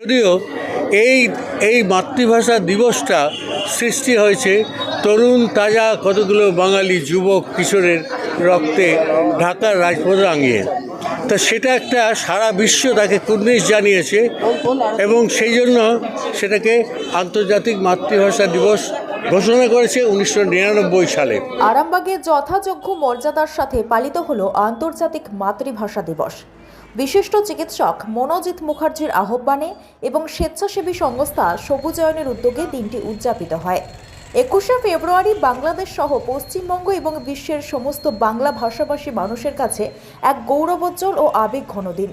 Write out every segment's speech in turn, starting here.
যদিও এই এই মাতৃভাষা দিবসটা সৃষ্টি হয়েছে তরুণ তাজা কতগুলো বাঙালি যুবক কিশোরের রক্তে ঢাকার রাজপথ রাঙিয়ে। তা সেটা একটা সারা বিশ্ব তাকে কুর্নিশ জানিয়েছে এবং সেই জন্য সেটাকে আন্তর্জাতিক মাতৃভাষা দিবস ঘোষণা করেছে উনিশশো নিরানব্বই সালে। আরামবাগে যথাযোগ্য মর্যাদার সাথে পালিত হলো আন্তর্জাতিক মাতৃভাষা দিবস। বিশিষ্ট চিকিৎসক মনোজিৎ মুখার্জির আহ্বানে এবং স্বেচ্ছাসেবী সংস্থা সবুজায়নের উদ্যোগে দিনটি উদযাপিত হয়। একুশে ফেব্রুয়ারি বাংলাদেশ সহ পশ্চিমবঙ্গ এবং বিশ্বের সমস্ত বাংলা ভাষাভাষী মানুষের কাছে এক গৌরবোজ্জ্বল ও আবেগঘন দিন।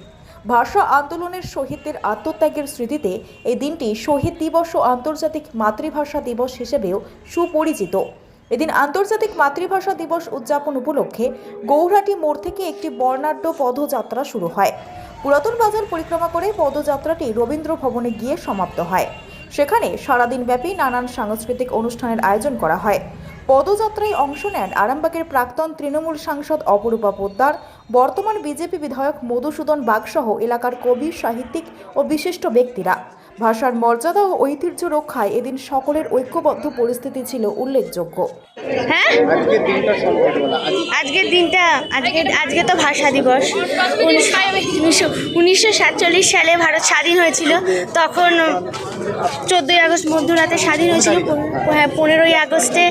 ভাষা আন্দোলনের শহীদদের আত্মত্যাগের স্মৃতিতে এই দিনটি শহীদ দিবস ও আন্তর্জাতিক মাতৃভাষা দিবস হিসেবেও সুপরিচিত। এদিন আন্তর্জাতিক মাতৃভাষা দিবস উদযাপন উপলক্ষে গৌরহাটি মোড় থেকে একটি বর্ণাঢ্য পদযাত্রা শুরু হয়। পুরাতন বাজার পরিক্রমা করে পদযাত্রাটি রবীন্দ্র ভবনে গিয়ে সমাপ্ত হয়। সেখানে সারাদিন ব্যাপী নানান সাংস্কৃতিক অনুষ্ঠানের আয়োজন করা হয়। পদযাত্রায় অংশ নেন আরামবাগের প্রাক্তন তৃণমূল সাংসদ অপরূপা পোদ্দার, বর্তমান বিজেপি বিধায়ক মধুসূদন বাগসহ এলাকার কবি, সাহিত্যিক ও বিশিষ্ট ব্যক্তিরা। ভাষার মর্যাদা ও ঐতিহ্য রক্ষায় এদিন সকলের ঐক্যবদ্ধ পরিস্থিতি ছিল উল্লেখযোগ্য। হ্যাঁ? আজকের দিনটা আজকে। আজকে তো ভাষা দিবস। উনিশশো উনিশশো সাতচল্লিশ সালে ভারত স্বাধীন হয়েছিল। তখন চোদ্দোই আগস্ট মধ্যরাতে স্বাধীন হয়েছিল। হ্যাঁ পনেরোই আগস্টে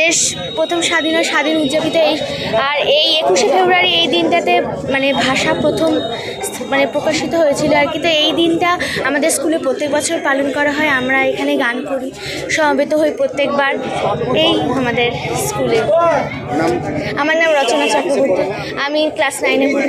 দেশ প্রথম স্বাধীন হয় স্বাধীন উদযাপিত এই আর এই একুশে ফেব্রুয়ারি এই দিনটাতে মানে ভাষা প্রথম মানে প্রকাশিত হয়েছিল আর কি। তো এই দিনটা আমাদের স্কুলে প্রত্যেক বছর পালন করা হয়। আমরা এখানে গান করি সমবেত হই প্রত্যেকবার। এই আমাদের স্কুলে। আমার নাম রচনা চক্রবর্তী। আমি ক্লাস নাইনে পড়ি।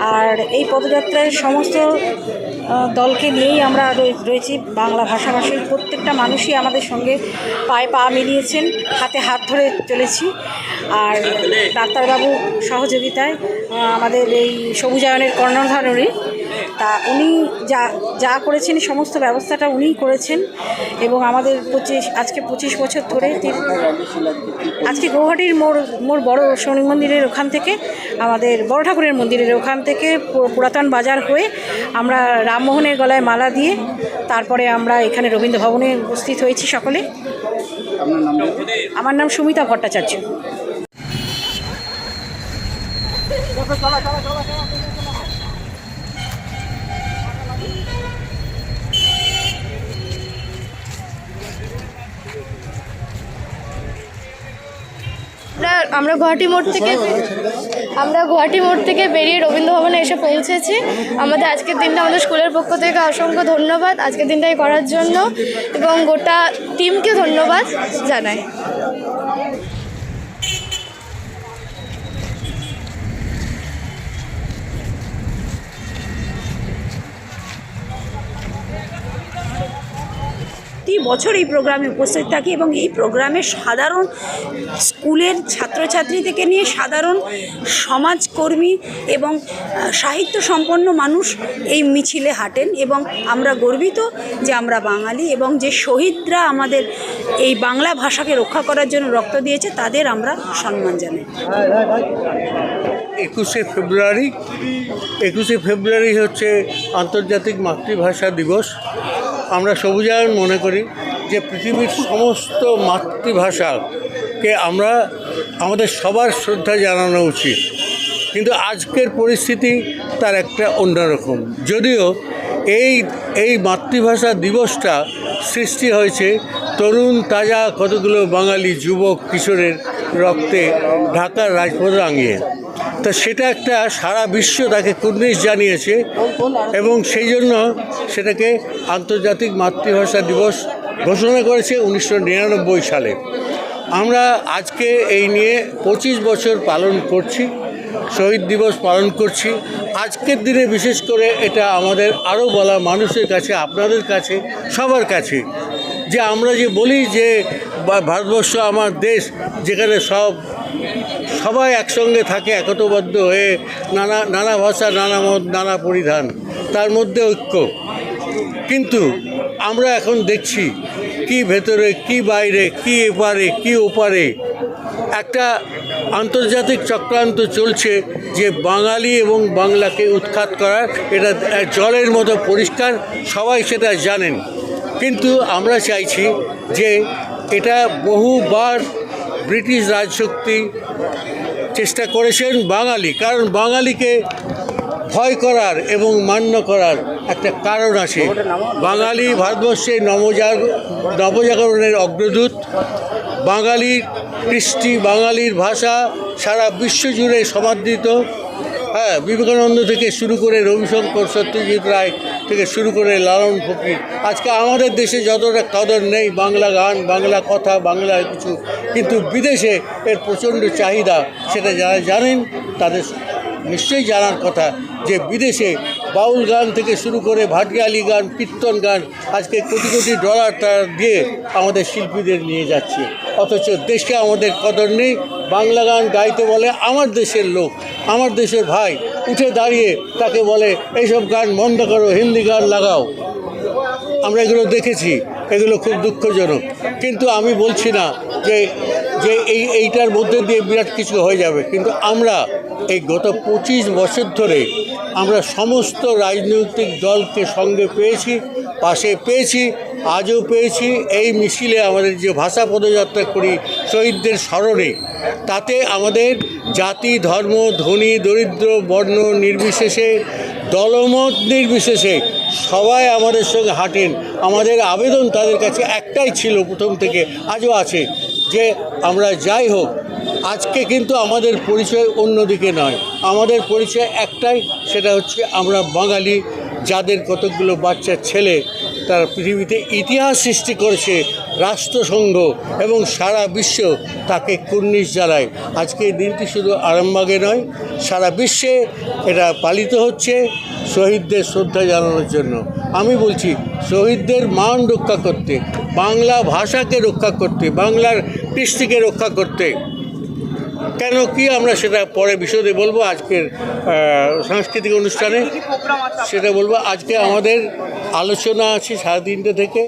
আর এই পদযাত্রায় সমস্ত দলকে নিয়েই আমরা রয়ে- রয়েছি বাংলা ভাষাভাষীর। প্রত্যেকটা মানুষই আমাদের সঙ্গে পায়ে পা মিলিয়েছেন, হাতে হাত ধরে চলেছি। আর ডাক্তারবাবু সহযোগিতায় আমাদের এই সবুজায়নের কর্ণধারণী তা উনি যা যা করেছেন সমস্ত ব্যবস্থাটা উনিই করেছেন এবং আমাদের পঁচিশ আজকে পঁচিশ বছর ধরে তিনি আজকে গৌহাটির মোড় মোড় বড় শনি মন্দিরের ওখান থেকে আমাদের বড় ঠাকুরের মন্দিরের ওখান থেকে পু- পুরাতন বাজার হয়ে আমরা রামমোহনের গলায় মালা দিয়ে তারপরে আমরা এখানে রবীন্দ্র ভবনে উপস্থিত হয়েছি সকলে। আমার নাম সুমিতা ভট্টাচার্য। আমরা আমরা গুয়াহাটি মোড় থেকে, আমরা গুয়াহাটি মোড় থেকে বেরিয়ে রবীন্দ্র ভবনে এসে পৌঁছেছি। আমাদের আজকের দিনটা আমাদের স্কুলের পক্ষ থেকে অসংখ্য ধন্যবাদ। আজকের দিনটাই করার জন্য এবং গোটা টিমকে ধন্যবাদ জানাই। প্রতি বছর এই প্রোগ্রামে উপস্থিত থাকি এবং এই প্রোগ্রামে সাধারণ স্কুলের ছাত্রছাত্রী থেকে নিয়ে সাধারণ সমাজকর্মী এবং সাহিত্য সম্পন্ন মানুষ এই মিছিলে হাঁটেন এবং আমরা গর্বিত যে আমরা বাঙালি এবং যে শহীদরা আমাদের এই বাংলা ভাষাকে রক্ষা করার জন্য রক্ত দিয়েছে, তাদের আমরা সম্মান জানাই। একুশে ফেব্রুয়ারি একুশে ফেব্রুয়ারি হচ্ছে আন্তর্জাতিক মাতৃভাষা দিবস। আমরা সবুজায়ন মনে করি যে পৃথিবীর সমস্ত মাতৃভাষাকে আমরা, আমাদের সবার শ্রদ্ধা জানানো উচিত। কিন্তু আজকের পরিস্থিতি তার একটা অন্যরকম। যদিও এই এই মাতৃভাষা দিবসটা সৃষ্টি হয়েছে তরুণ, তাজা কতগুলো বাঙালি যুবক, কিশোরের রক্তে ঢাকার রাজপথ রাঙিয়ে। তা সেটা একটা সারা বিশ্ব তাকে কুর্নিশ জানিয়েছে এবং সেই জন্য সেটাকে আন্তর্জাতিক মাতৃভাষা দিবস ঘোষণা করেছে উনিশশো নিরানব্বই সালে। আমরা আজকে এই নিয়ে পঁচিশ বছর পালন করছি, শহীদ দিবস পালন করছি। আজকের দিনে বিশেষ করে এটা আমাদের আরও বলা মানুষের কাছে, আপনাদের কাছে, সবার কাছে। যে আমরা যে বলি যে ভারতবর্ষ আমার দেশ, যেখানে সব সবাই একসঙ্গে থাকে, একতবদ্ধ হয়ে নানা নানা ভাষা, নানা মত, নানা পরিধান, তার মধ্যে ঐক্য। কিন্তু আমরা এখন দেখছি কি ভেতরে, কি বাইরে, কি এপারে, কি ওপারে একটা আন্তর্জাতিক চক্রান্ত চলছে যে বাঙালি এবং বাংলাকে উৎখাত করার, এটা জলের মতো পরিষ্কার, সবাই সেটা জানেন। কিন্তু আমরা চাইছি যে এটা বহুবার ব্রিটিশ রাজশক্তি চেষ্টা করেছেন বাঙালি, কারণ বাঙালিকে ভয় করার এবং মান্য করার একটা কারণ আছে। বাঙালি ভারতবর্ষে নবজাগ নবজাগরণের অগ্রদূত। বাঙালির কৃষ্টি, বাঙালির ভাষা সারা বিশ্ব জুড়ে সমাদৃত। হ্যাঁ বিবেকানন্দ থেকে শুরু করে রবিশঙ্কর সত্যজিৎ রায় থেকে শুরু করে লালন ফকির। আজকে আমাদের দেশে যতটা কদর নেই, বাংলা গান, বাংলা কথা, বাংলা কিছু, কিন্তু বিদেশে এর প্রচণ্ড চাহিদা, সেটা যারা জানেন তাদের নিশ্চয়ই জানার কথা যে বিদেশে বাউল গান থেকে শুরু করে ভাটিয়ালি গান, কীর্তন গান, আজকে কোটি কোটি ডলার তারা দিয়ে আমাদের শিল্পীদের নিয়ে যাচ্ছে। অথচ দেশকে আমাদের কদর নেই বাংলা গান গাইতে বলে আমার দেশের লোক, আমার দেশের ভাই, উঠে দাঁড়িয়ে তাকে বলে, এইসব গান বন্ধ করো, হিন্দি গান লাগাও। আমরা এগুলো দেখেছি, এগুলো খুব দুঃখজনক। কিন্তু আমি বলছি না যে যে এই, এইটার মধ্যে দিয়ে বিরাট কিছু হয়ে যাবে। কিন্তু আমরা এই গত পঁচিশ বছর ধরে আমরা সমস্ত রাজনৈতিক দলকে সঙ্গে পেয়েছি, পাশে পেয়েছি, আজও পেয়েছি। এই মিছিলে আমাদের যে ভাষা পদযাত্রা করি, শহীদদের স্মরণে তাতে আমাদের জাতি, ধর্ম, ধনী, দরিদ্র, বর্ণ নির্বিশেষে, দলমত নির্বিশেষে সবাই আমাদের সঙ্গে হাঁটেন। আমাদের আবেদন তাদের কাছে একটাই ছিল প্রথম থেকে, আজও আছে, যে আমরা যাই হোক, আজকে কিন্তু আমাদের পরিচয় অন্যদিকে নয়। আমাদের পরিচয় একটাই, সেটা হচ্ছে আমরা বাঙালি। যাদের কতকগুলো বাচ্চা ছেলে, তারা পৃথিবীতে ইতিহাস সৃষ্টি করেছে, রাষ্ট্রসংঘ এবং সারা বিশ্ব তাকে কুর্নিশ জানায়। আজকে এই দিনটি শুধু আরামবাগে নয়, সারা বিশ্বে এটা পালিত হচ্ছে শহীদদের শ্রদ্ধা জানানোর জন্য। আমি বলছি, শহীদদের মান রক্ষা করতে, বাংলা ভাষাকে রক্ষা করতে, বাংলার কৃষ্টিকে রক্ষা করতে। কেন কি আমরা সেটা পরে বিশদে বলব আজকের সাংস্কৃতিক অনুষ্ঠানে। সেটা বলব আজকে আমাদের আলোচনা আছে সাড়ে তিনটে থেকে।